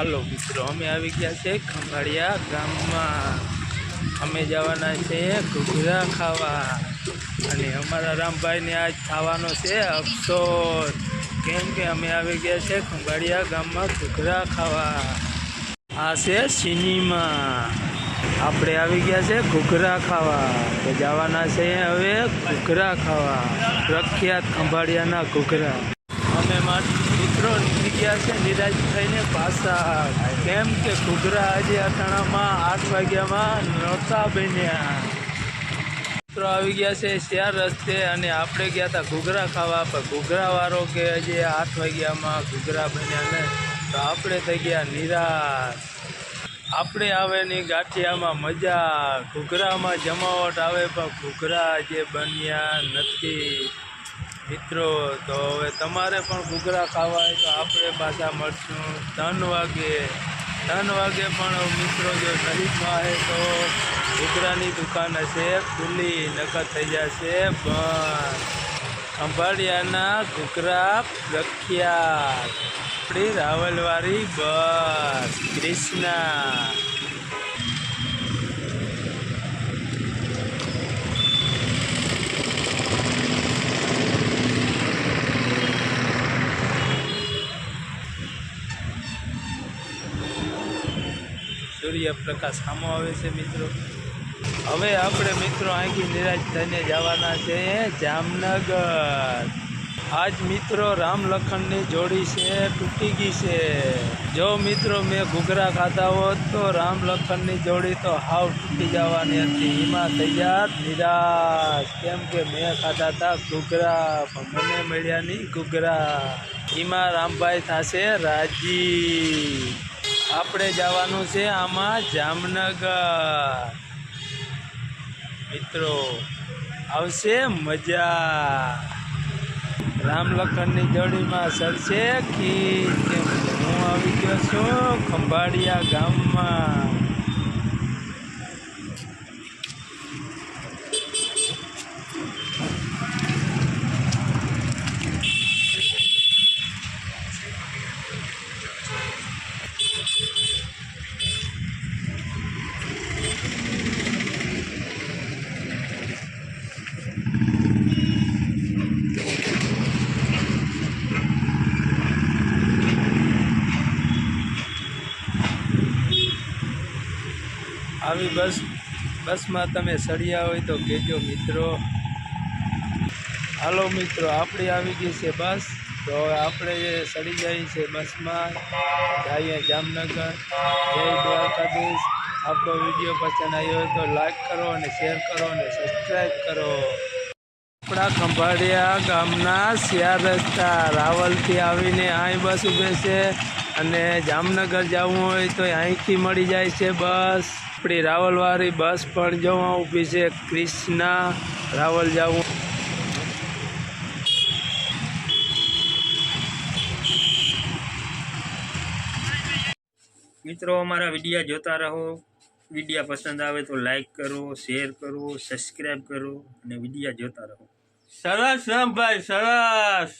હાલો મિત્રો, અમે આવી ગયા છે ખંભાળિયા ગામમાં. અમે જવાના છે ઘૂઘરા ખાવા. અને અમારા રામભાઈને આજ ખાવાનો છે અફસોસ કેમ કે અમે આવી ગયા છે ખંભાળિયા ગામમાં ઘૂઘરા ખાવા. આ છે સિનેમા. આપણે આવી ગયા છે ઘૂઘરા ખાવા. તો જવાના છે હવે ઘૂઘરા ખાવા. પ્રખ્યાત ખંભાળિયાના ઘૂઘરા. અમે નીકળી ગયા છે નિરાશ થઈને પાછા. કેમ કે ઘૂઘરા આજે અથાણામાં આઠ વાગ્યામાં નહોતા બન્યા મિત્રો આવી ગયા છે ચાર રસ્તે અને આપણે ગયા હતા ઘૂઘરા ખાવા. પણ ઘૂઘરા વાળો કે હજી આઠ વાગ્યામાં ઘૂઘરા બન્યા ને તો આપણે થઈ ગયા નિરાશ. આપણે આવે ની ગાંઠિયામાં મજા. ઘૂઘરામાં જમાવટ આવે પણ ઘૂઘરા જે બન્યા નથી. મિત્રો, તો હવે તમારે પણ ઘૂઘરા ખાવા હોય તો આપણે પાછા મળશું. ત્રણ વાગે. ત્રણ વાગે પણ મિત્રો જો નજીકમાં આવે તો ઘૂઘરાની દુકાન હશે, ખુલ્લી, નકર થઈ જશે. બંધ ખંભાળિયાના ઘૂઘરા પ્રખ્યાત. આપણી રાવલવાળી બસ. ક્રિષ્ના સૂર્યપ્રકાશ સામો આવે છે મિત્રો. હવે આપણે મિત્રો અહીંથી નિરાશ થઈને જવાના છે જામનગર. આજ મિત્રો રામ લખનની જોડી છે, તૂટી ગઈ છે. જો મિત્રો મેં ઘૂઘરા ખાધા હોત તો રામ લખનની જોડી તો હાવ તૂટી જવાની હતી. એમાં તૈયાર, નિરાશ. કેમ કે મેં ખાધા હતા ઘૂઘરા, પણ મને મળ્યા નહીં ઘૂઘરા. એમાં રામભાઈ થશે રાજી. આપણે જવાનું છે આમાં જામનગર. મિત્રો, આવશે મજા. રામ લખનની જોડીમાં સરશે કે હું આવી ગયો છું ખંભાળિયા ગામમાં. આવી બસ, બસમાં તમે સળિયા હોય તો કહેજો મિત્રો. હાલો મિત્રો, આપણી આવી ગઈ છે બસ. તો આપણે સડી જઈએ છે બસમાં. જઈએ જામનગર. જય દ્વારકાધીશ. આપણો વીડિયો પસંદ આવ્યો હોય તો લાઈક કરો અને શેર કરો અને સબસ્ક્રાઈબ કરો. આપણા ખંભાળિયા ગામના શિયાર રસ્તા, રાવલથી આવીને અહીં બસ ઊભે છે. અને જામનગર જવું હોય તો અહીંથી મળી જાય છે બસ. આપણી રાવલવાળી બસ પણ જવા ઊભી છે ક્રિષ્ના રાવલ જવું. મિત્રો અમારા વિડીયા જોતા રહો. વિડીયા પસંદ આવે તો લાઈક કરો શેર કરો સબસ્ક્રાઈબ કરો અને વિડીયા જોતા રહો. સરસ રામભાઈ સરસ.